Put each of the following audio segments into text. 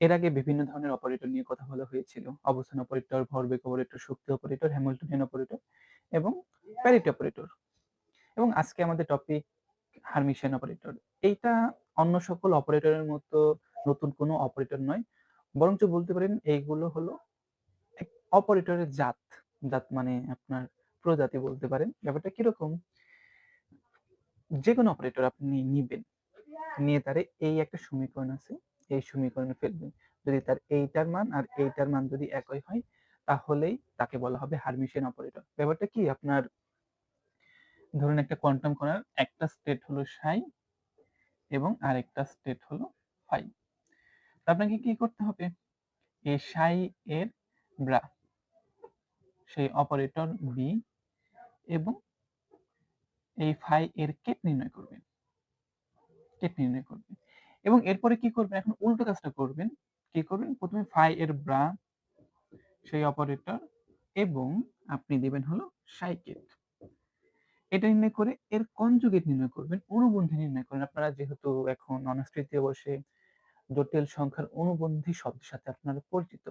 এর আগে বিভিন্ন ধরনের অপারেটর নিয়ে কথা বলা হয়েছিল। অবস্থান অপারেটর ভরবেগ অপারেটর শক্তি অপারেটর হ্যামিল্টনিয়ান অপারেটর এবং প্যারিটি অপারেটর এবং আজকে আমাদের টপিক হারমিশিয়ান অপারেটর এইটা অন্য সকল অপারেটরের মতো নতুন কোনো অপারেটর নয়, বরঞ্চ বলতে পারেন এইগুলো হলো অপারেটরের জাত। জাত মানে আপনার প্রজাতি বলতে পারেন। ব্যাপারটা কীরকম? যে কোনো অপারেটর আপনি নিবেন। নিয়ে তারে এই একটা সমীকরণ আছে। এই সমীকরণে ফেলবেন যদি তার এইটার মান আর এইটার মান যদি একই হয়, তাহলেই তাকে বলা হবে হারমিশিয়ান অপারেটর। ব্যাপারটা কি? আপনার ধরুন একটা কোয়ান্টাম কণার একটা স্টেট হলো সাই এবং আরেকটা স্টেট হলো ফাই। আপনাকে কি করতে হবে? এই সাই এর ব্রা, সেই অপারেটর বি এবং এই ফাই এর কেট নির্ণয় করবেন কেট নির্ণয় করবেন এবং এরপরে কি করবেন? এখন উল্টো কাজটা করবেন। কি করবেন? প্রথমে ফাই এর ব্রা সেই অপারেটর এবং আপনি দেবেন হলো সাইকেট। এটা নির্ণয় করে এর কনজুগেট নির্ণয় করবেন, অনুবন্ধী নির্ণয় করেন। আপনারা যেহেতু এখন অনার্স তৃতীয় বর্ষে জটিল সংখ্যার অনুবন্ধী শব্দের সাথে আপনারা পরিচিত।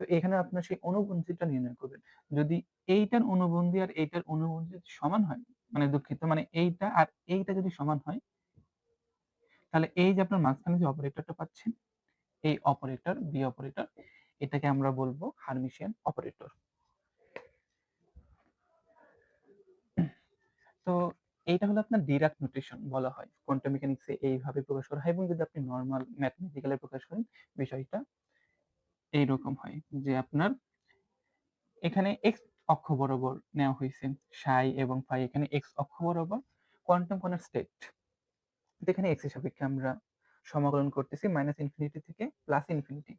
তো এখানে আপনার সেই অনুবন্ধীটা নির্ণয় করবেন। যদি এইটার অনুবন্ধী আর এইটার অনুবন্ধী সমান হয় মানে দুঃখিত মানে এইটা আর এইটা যদি সমান হয় তাহলে এই যে আপনার মাঝখানে যে অপারেটরটা পাচ্ছেন, এই অপারেটর বি অপারেটর এটাকে আমরা বলব হারমিশিয়ান অপারেটর তো এইটা হলো আপনার ডিরাক্ট নোটেশন বলা হয়। কোয়ান্টাম মেকানিক্সে এইভাবে প্রকাশ করা হয় এবং যদি আপনি নর্মাল ম্যাথমেটিক্যালে প্রকাশ করেন, বিষয়টা এইরকম হয় যে আপনার এখানে এক্স অক্ষ বরাবর নেওয়া হয়েছে সাই এবং ফাই এখানে এক্স অক্ষ বরাবর কোয়ান্টাম কণার স্টেট এখানে এক্সের সাপেক্ষে আমরা সমাকলন করতেছি মাইনাস ইনফিনিটি থেকে প্লাস ইনফিনিটি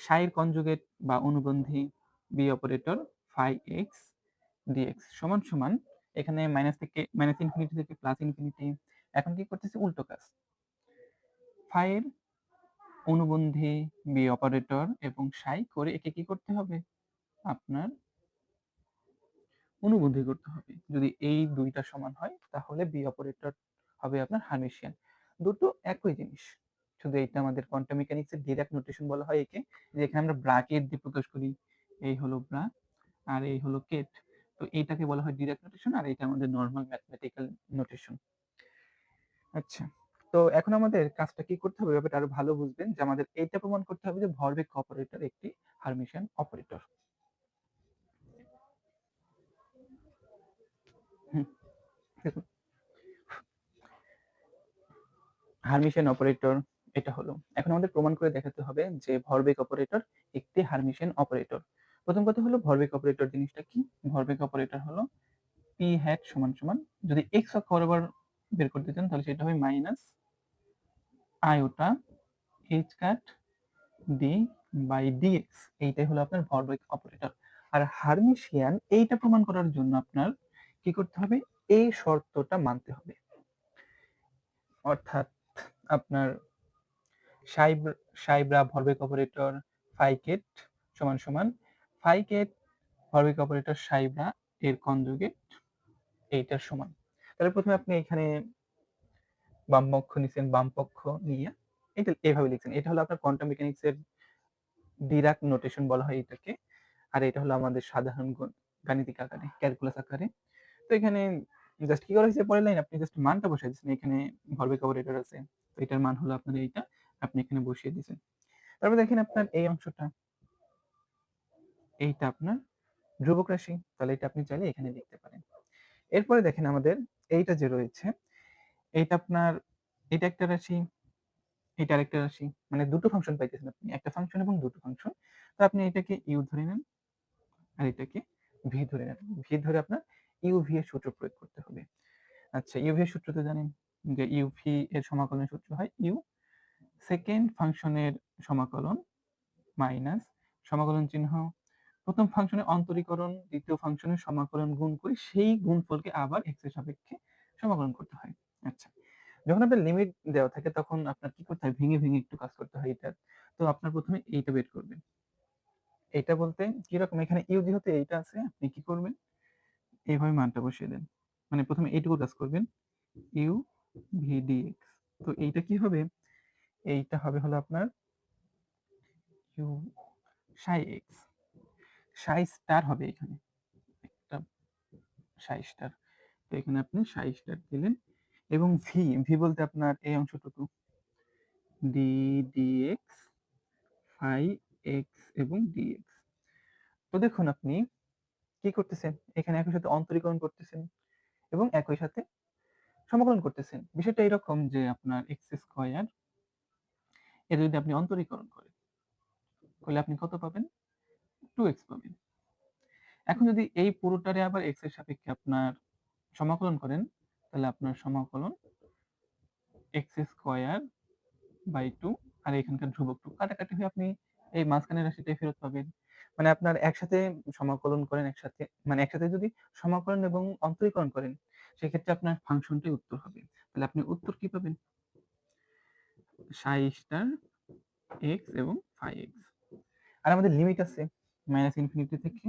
সাইয়ের কনজুগেট বা অনুবন্ধী B operator phi x dx সমান সমান এখানে মাইনাস থেকে মাইনাস ইনফিনিটি থেকে প্লাস ইনফিনিটি এখন কি করতেছি? উল্টো কাজ। ফাইয়ের অনুবন্ধী বি অপারেটর এবং সাই করে একে কি করতে হবে? আপনার অনুবন্ধী করতে হবে। যদি এই দুইটা সমান হয়, তাহলে বি অপারেটর হবে আপনার হার্মিশিয়ান দুটো একই জিনিস। শুধু এইটা আমাদের কোয়ান্টাম মেকানিক্সের ডিরেক্ট নোটেশন বলা হয় একে যেখানে আমরা ব্রাকেট দিয়ে প্রকাশ করি। এই হলো ব্রা, আর এই হলো কেট। তো এইটাকে বলা হয় ডিরেক্ট নোটেশন আর এটা আমাদের নর্মাল ম্যাথমেটিক্যাল নোটেশন আচ্ছা তো এখন আমাদের কাজটা কি করতে হবে? ব্যাপারটা আরও ভালো বুঝবেন যে আমাদের এইটা প্রমাণ করতে হবে যে ভরবেগ অপারেটর একটি হারমিশিয়ান অপারেটর দেখুন। হারমিশিয়ান অপারেটর এটা হলো। এখন আমাদের প্রমাণ করে দেখাতে হবে যে ভরবেগ অপারেটর একটি হারমিশিয়ান অপারেটর। প্রথম কথা হলো ভরবেগ অপারেটর জিনিসটা কি? ভরবেগ অপারেটর হলো পি হ্যাট সমান সমান। যদি এক্স অক্ষ বরাবর বের করতে চান তাহলে সেটা হবে minus iota h cut d by dx এইটাই হলো আপনার ভরবেগ অপারেটর। আর হারমিশিয়ান এইটা প্রমাণ করার জন্য আপনার কি করতে হবে? এই শর্তটা মানতে হবে। অর্থাৎ আপনার সাইব, সাইব্রা ভরবেগ অপারেটর ফাইকেট সমান সমান, ফাইকেট ভরবেগ অপারেটর সাইব্রা এর কনজুগেট এইটার সমান। তাহলে প্রথমে আপনি এখানে বাম পক্ষ নিচ্ছেন বাম পক্ষ নিয়ে। এটা এইভাবে লিখছেন। এটা হলো আপনার কোয়ান্টাম মেকানিক্স এর ডিরাক নোটেশন বলা হয় এটাকে। আর এটা হলো আমাদের সাধারণ গাণিতিক আকারে, ক্যালকুলাস আকারে। তো এখানে জাস্ট কি করা হয়েছে পরের লাইন? আপনি জাস্ট মানটা বসাই দিচ্ছেন এখানে ভরবেগ অপারেটর আছে। এটার মান হলো আপনার এইটা, আপনি এখানে বসিয়ে দিয়েছেন। তারপর দেখেন আপনার এই অংশটা। এইটা আপনার ধ্রুবক রাশি, তাহলে এটা আপনি চাইলে এখানে লিখতে পারেন। এরপরে দেখেন আমাদের এইটা যে রয়েছে, এইটা আপনার, এটা একটা রাশি, এটা আরেকটা রাশি মানে দুটো ফাংশন পাইতেছেন আপনি, একটা ফাংশন এবং দুটো ফাংশন তো আপনি এটাকে ইউ ধরে নেন আর এটাকে ভি ধরে নেন। ভি ধরে আপনার ইউভি এর সূত্র প্রয়োগ করতে হবে। আচ্ছা ইউভি এর সূত্র তো জানেন। যে ইউভি এর সমাকলনের সূত্র হয় ইউ সেকেন্ড ফাংশনের সমাকলন মাইনাস সমাকলন চিহ্ন। প্রথম ফাংশনের অন্তরীকরণ, দ্বিতীয় ফাংশনের সমাকলন গুণ করে সেই গুণফলকে আবার এক্সের সাপেক্ষে সমাকলন করতে হয়। আচ্ছা যখন আপনার লিমিট দেওয়া থাকে তখন আপনার কি করতে হয়? ভেঙে ভেঙে একটু কাজ করতে হয় এটা। তো আপনার প্রথমে এইটা বের করবেন। এইটা বলতে কীরকম? এখানে ইউ যেহেতু এইটা আছে, আপনি কি করবেন? এইভাবে মানটা বসিয়ে দেন। মানে প্রথমে এইটুকু কাজ করবেন। ইউ ভি তো এইটা কি হবে? এইটা হবে হলো আপনার you Sai x psi star হবে এখানে। একটা সাই স্টার। তো এখানে আপনি সাই স্টার দিলেন এবং ভি ভি বলতে আপনার এই অংশটুকু। D d x phi x এবং ডিএক্স তো দেখুন আপনি কি করতেছেন? এখানে একই সাথে অন্তরীকরণ করতেছেন এবং একই সাথে সমাকলন করতেছেন। বিষয়টা এরকম যে আপনার এক্স স্কোয়ার এটা যদি আপনি অন্তরীকরণ করেন, তাহলে আপনি কত পাবেন? টু এক্স পাবেন। এখন যদি এই পুরোটারে আবার এক্সের সাপেক্ষে আপনার সমাকলন করেন, তাহলে আপনার সমাকলন এক্স স্কোয়ার বাই টু আর এখানকার ধ্রুবক টু কাটাকাটি হয়ে আপনি এই মাঝখানের রাশিটাই ফেরত পাবেন। মানে আপনার একসাথে সমাকলন করেন, একসাথে মানে একসাথে যদি সমাকলন এবং অন্তরীকরণ করেন, সেক্ষেত্রে আপনার ফাংশনটাই উত্তর হবে। তাহলে আপনি উত্তর কি পাবেন? সাই স্টার এক্স এবং ফাই এক্স আর আমাদের লিমিট আছে মাইনাস ইনফিনিটি থেকে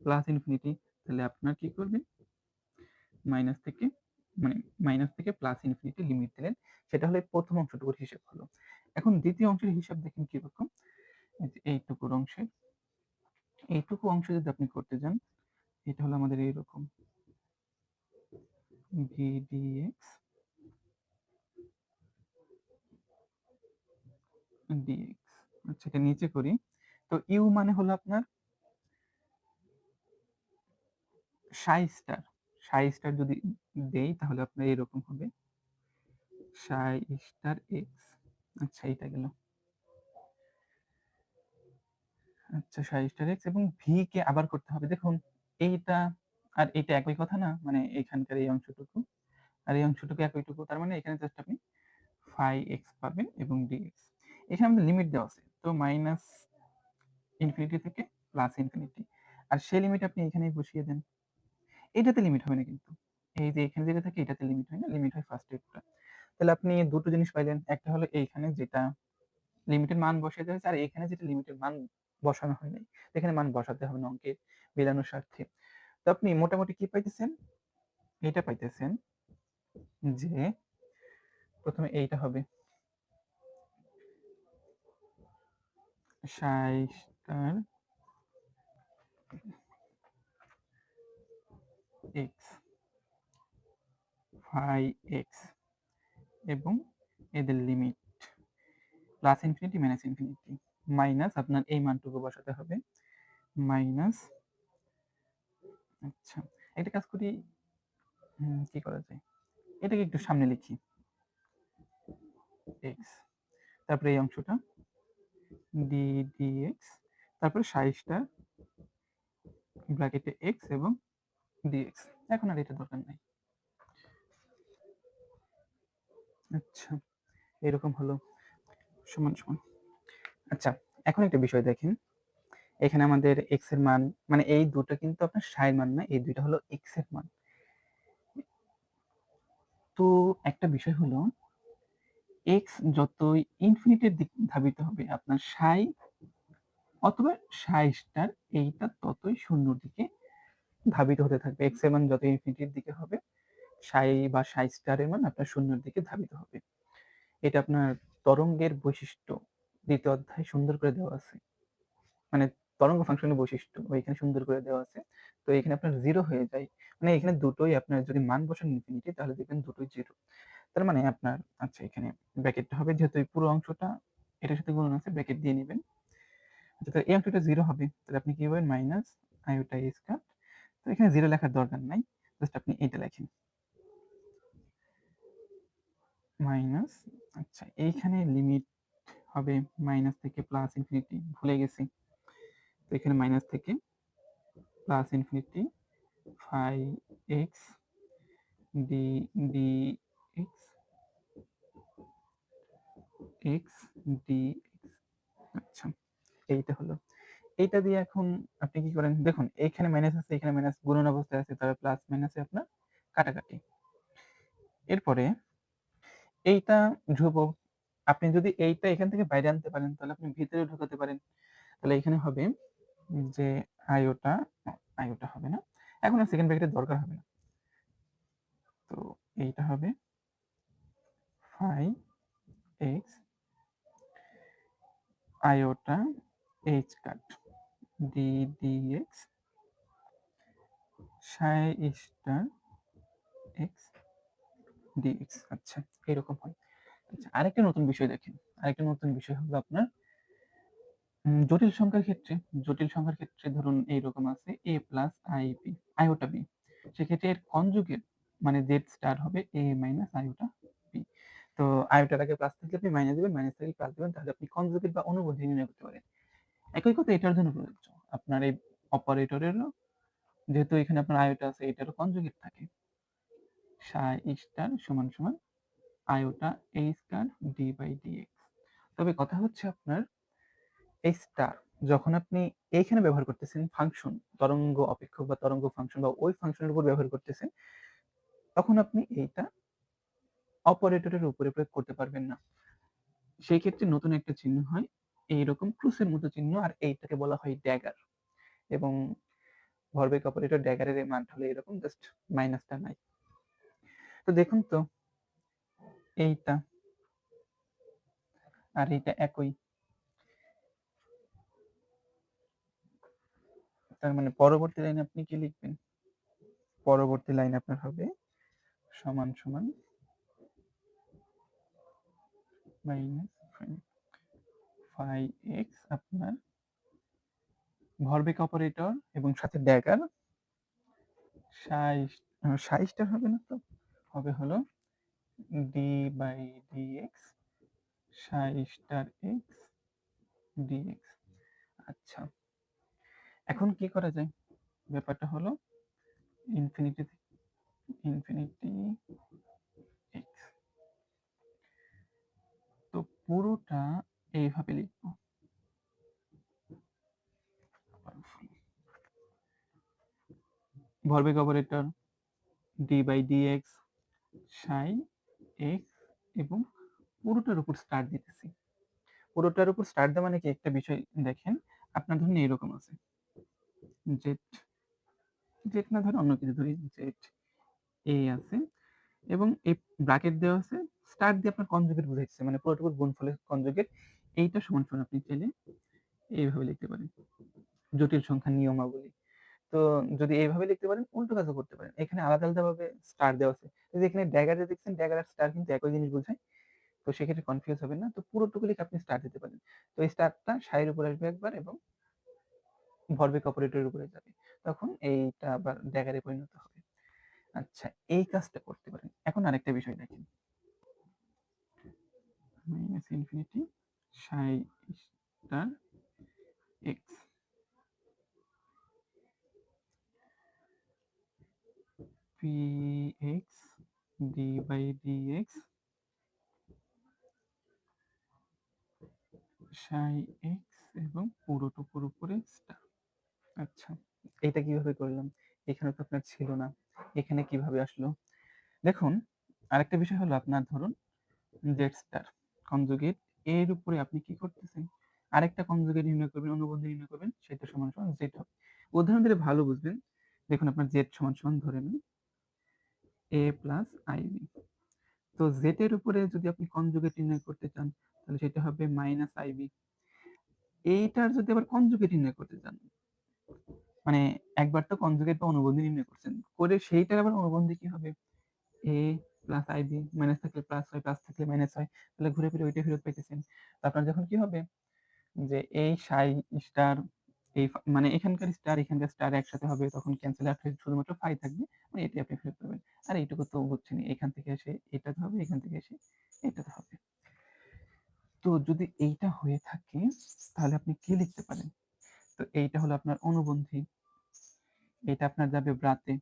প্লাস ইনফিনিটি তাহলে আপনার কি করবেন? মাইনাস থেকে মানে মাইনাস থেকে প্লাস ইনফিনিটি লিমিট দিলেন। সেটা হলো প্রথম অংশটুকুর হিসাব হলো। এখন দ্বিতীয় অংশের হিসাব দেখেন কীরকম? এইটুকুর অংশের এইটুকু অংশ যদি আপনি করতে যান, এটা হলো আমাদের এইরকম। ভিডিএক্স ডিএক্স আচ্ছা এটা নিচে করি। তো ইউ মানে হলো আপনার সাই স্টার। সাই স্টার যদি দেই, তাহলে আপনার এরকম হবে। সাই স্টার এক্স আচ্ছা এটা গেল। আচ্ছা সাই এক্স এবং ভি কে আবার করতে হবে। দেখুন, এইটা আর এটা একই কথা না? মানে এখানকার এই অংশটুকু আর এই অংশটুকু একইটুকু তার মানে এখানে জাস্ট আপনি ফাই এক্স পাবেন এবং এখানে আমাদের লিমিট দেওয়া আছে। তো মাইনাস ইনফিনিটি থেকে প্লাস ইনফিনিটি আর সেই লিমিট আপনি এখানেই বসিয়ে দেন। এটাতে লিমিট হবে না কিন্তু। এই যে এখানে যেটা থাকে, এটাতে লিমিট হয় না? লিমিট হয় ফার্স্ট একটা তাহলে আপনি দুটো জিনিস পাইলেন। একটা হলো এইখানে যেটা লিমিটের মান বসিয়ে দেওয়া আর এখানে যেটা লিমিটের মান বসানো হয় নাই। এখানে মান বসাতে হবে না অঙ্কের বেরানোর স্বার্থে। তো আপনি মোটামুটি কি পাইতেছেন? এটা পাইতেছেন যে প্রথমে এইটা হবে। এক্স ফাই এক্স এবং এদের limit. Plus infinity, minus infinity. Minus আপনার এই মানটুকু বসাতে হবে। মাইনাস আচ্ছা একটা কাজ করি কি করা যায়? এটাকে একটু সামনে লিখি। এক্স তারপরে এই অংশটা ডি ডি এক্স তারপরে সাইজটা, ব্র্যাকেটে এক্স এবং ডিএক্স এখন আর এটা দরকার নাই। আচ্ছা এরকম হলো। সমান সমান। আচ্ছা এখন একটা বিষয় দেখেন। এখানে আমাদের এক্সের মান মানে এই দুটো কিন্তু আপনার সাইয়ের মান না, এই দুইটা হলো এক্সের মান। তো একটা বিষয় হলো এক্স যতই ইনফিনিটির দিক ধাবিত হবে, আপনার সাই অথবা সাই স্টার এইটা ততই শূন্যর দিকে ধাবিত হতে থাকবে। এক্সের মান যত ইনফিনিটির দিকে হবে সাই বা সাই স্টারের মান আপনার শূন্যের দিকে ধাবিত হবে। এটা আপনার তরঙ্গের বৈশিষ্ট্য। দ্বিতীয় অধ্যায় সুন্দর করে দেওয়া আছে। মানে তরঙ্গ ফাংশনের বৈশিষ্ট্য ওইখানে সুন্দর করে দেওয়া আছে। তো এখানে আপনার জিরো হয়ে যায়। মানে এখানে দুটোই আপনার যদি মান বসান ইনফিনিটি তাহলে দেখবেন দুটোই জিরো তার মানে আপনার আচ্ছা এখানে ব্র্যাকেটটা হবে যেহেতু এই পুরো অংশটা এটার সাথে গুণন আছে ব্র্যাকেট দিয়ে নেবেন। আচ্ছা এই অংশটা জিরো হবে। তাহলে আপনি কি বলেন মাইনাস আইওটা স্কয়ার তো এখানে জিরো লেখার দরকার নাই। জাস্ট আপনি এটা লেখেন। মাইনাস আচ্ছা এইখানে লিমিট হবে মাইনাস থেকে প্লাস ইনফিনিটি ভুলে গেছি। তো এখানে মাইনাস থেকে plus infinity phi x d d x x d x আচ্ছা এইটা হলো। এইটা দিয়ে এখন আপনি কি করেন? দেখুন, এইখানে মাইনাস আছে, এখানে মাইনাস গুণন অবস্থায় আছে তবে প্লাস মাইনাসে আপনার কাটাকাটি। এরপরে এইটা ধ্রুবক আপনি যদি এইটা এখান থেকে বাইরে আনতে পারেন, তাহলে আপনি ভিতরে ঢুকাতে পারেন। তাহলে এখানে হবে যে আয়োটা আয়োটা হবে না। এখন সেকেন্ড ব্র্যাকেটের দরকার হবে না। তো এইটা হবে five x iota h cut d d x psi x dx আচ্ছা এরকম হয়। আচ্ছা আরেকটা নতুন বিষয় দেখেন। আরেকটা নতুন বিষয় হলো আপনার জটিল সংখ্যার ক্ষেত্রে, জটিল সংখ্যার ক্ষেত্রে ধরুন এইরকম আছে A plus I B iota B সেক্ষেত্রে এর কনজুগেট মানে জেড স্টার হবে এ মাইনাস আইওটা বি তো আইওটার আগে প্লাস থাকলে আপনি মাইনাস দেবেন মাইনাস থাকলে প্লাস দেবেন, তাহলে আপনি কনজুগেট বা অনুবন্ধী নির্ণয় করতে পারেন। একই কথা এটার জন্য প্রযোজ্য। আপনার এই অপারেটরেরও যেহেতু এখানে আপনার আয়োটা আছে, এটারও কনজুগেট থাকে। সাই স্টার সমান সমান iota A star d by dx তবে কথা হচ্ছে আপনার এই স্টার যখন আপনি এইখানে ব্যবহার করতেছেন ফাংশন তরঙ্গ অপেক্ষক বা তরঙ্গ ফাংশন বা ওই ফাংশনের উপর ব্যবহার করতেছেন, তখন আপনি এইটা অপারেটরের উপরে প্রয়োগ করতে পারবেন না। সেই ক্ষেত্রে নতুন একটা চিহ্ন হয়, এইরকম ক্রুসের মতো চিহ্ন আর এইটাকে বলা হয় ড্যাগার এবং ভরবেগ অপারেটর ড্যাগারের মানটা হলো এরকম জাস্ট মাইনাসটা নাই। তো দেখুন তো এইটা। আর এইটা একই। তার মানে পরবর্তী লাইনে আপনি কি লিখবেন? পরবর্তী লাইন আপনার হবে সমান সমান মাইনাস ফাইভ এক্স আপনার ভরবেগ অপারেটর এবং সাথে ড্যাগার সাইজটা হবে না তো? হবে হলো d by d x psi star x dx আচ্ছা এখন কি করা যায়? ব্যাপারটা হলো ইনফিনিটি ইনফিনিটি এক্স তো পুরোটা এইভাবে লিখব। ভরবেগ operator d by d x psi x এবং পুরোটার উপর স্টার দিতেছি। পুরোটার উপর স্টার দেওয়া মানে কি? একটা বিষয় দেখেন, আপনার ধরুন এরকম আছে। জেড জেড না ধরে অন্য কিছু ধরি জেড এ আছে এবং এই ব্র্যাকেট দেওয়া আছে স্টার দিয়ে আপনার কনজুগেট বুঝাইছে মানে পুরোটুকুর গুণফলের কনজুগেট এইটা সমান সমান আপনি চাইলে এইভাবে লিখতে পারেন। জটিল সংখ্যা নিয়মাবলী। তো যদি এইভাবে লিখতে পারেন, উল্টো কাজও করতে পারেন। এখানে আলাদা আলাদা ভাবে স্টার দেওয়া আছে এখানে ড্যাগারে দেখছেন ড্যাগার আর স্টার কিন্তু একই জিনিস বোঝায়। তো সেক্ষেত্রে কনফিউজ হবে না। তো পুরোটুকু লিখে আপনি স্টার দিতে পারেন। তো এই স্টারটা সাইয়ের উপর আসবে একবার এবং ভরবেগ অপারেটরের উপরে যাবে। তখন এইটা আবার ড্যাগারে পরিণত হবে। আচ্ছা এই কাজটা করতে পারেন। এখন আরেকটা বিষয় দেখেন। Minus infinity psi star x px d by dx psi x এবং পুরোটুকুর উপরে স্টার আচ্ছা এটা কীভাবে করলাম? এখানে তো আপনার ছিল না। এখানে কীভাবে আসলো? দেখুন, আরেকটা বিষয় হলো আপনার ধরুন জেড স্টার কনজুগেট এর উপরে আপনি কি করতেছেন? আরেকটা কনজুগেট নির্ণয় করবেন, অনুবন্ধী নির্ণয় করবেন, সেটা সমান সমান জেড হবে। উদাহরণ দিলে ভালো বুঝবেন। দেখুন, আপনার জেড সমান সমান ধরে নেন। এ প্লাস আইবি তো জেড এর উপরে যদি আপনি কনজুগেট নির্ণয় করতে চান, তাহলে সেটা হবে মাইনাস আইবি এইটার যদি আবার কনজুগেট নির্ণয় করতে চান মানে একবার তো কনজুগেট বা অনুবন্ধী নির্ণয় করছেন, করে সেইটার আবার অনুবন্ধী কি হবে? A plus I B minus থাকলে প্লাস হয় প্লাস থাকলে মাইনাস হয় তাহলে ঘুরে ফিরে ওইটা ফেরত পাইতেছেন। আপনার যখন কি হবে? যে এই সাই স্টার এই মানে এখানকার স্টার এখানকার স্টার একসাথে হবে, তখন ক্যান্সেল আউট হয়ে শুধুমাত্র ফাই থাকবে মানে এটি আপনি ফেরত পাবেন। আর এইটুকু তো বুঝছেন এখান থেকে এসে এটাতে হবে, এখান থেকে এসে এটাতে হবে। তো যদি এইটা হয়ে থাকে, তাহলে আপনি কি লিখতে পারেন? তো এইটা হলো আপনার অনুবন্ধী এটা আপনার যাবে ব্রাতে।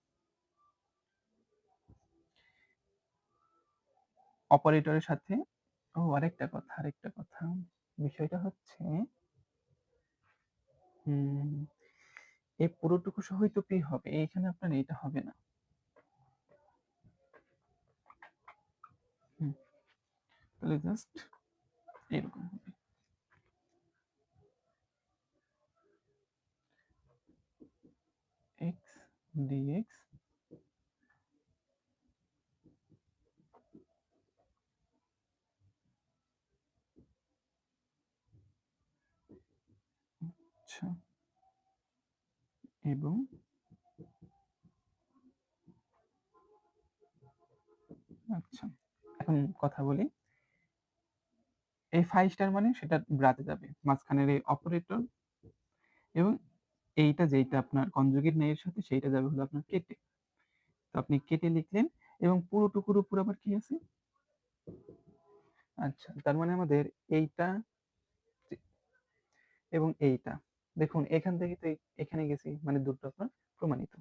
অপারেটরের সাথে, ও আরেকটা কথা আরেকটা কথা, বিষয়টা হচ্ছে এই পুরোটুকু সহই তো পি হবে, এইখানে আপনার এটা হবে না। তাহলে জাস্ট এরকম হবে। এক্স ডিএক্স আচ্ছা এবং আচ্ছা এখন কথা বলি। এই ফাইভ স্টার মানে সেটা ব্রাতে যাবে, মাঝখানের এই অপারেটর এবং এইটা যেইটা আপনার কনজুগেট নেই এর সাথে সেইটা যাবে হলো আপনার কেটে তো আপনি কেটে লিখলেন এবং পুরোটুকুর উপর আবার কি আছে? আচ্ছা তার মানে আমাদের এইটা এবং এইটা। দেখুন এখান থেকে তো এখানে গেছি মানে দূরটা আপনার প্রমাণিত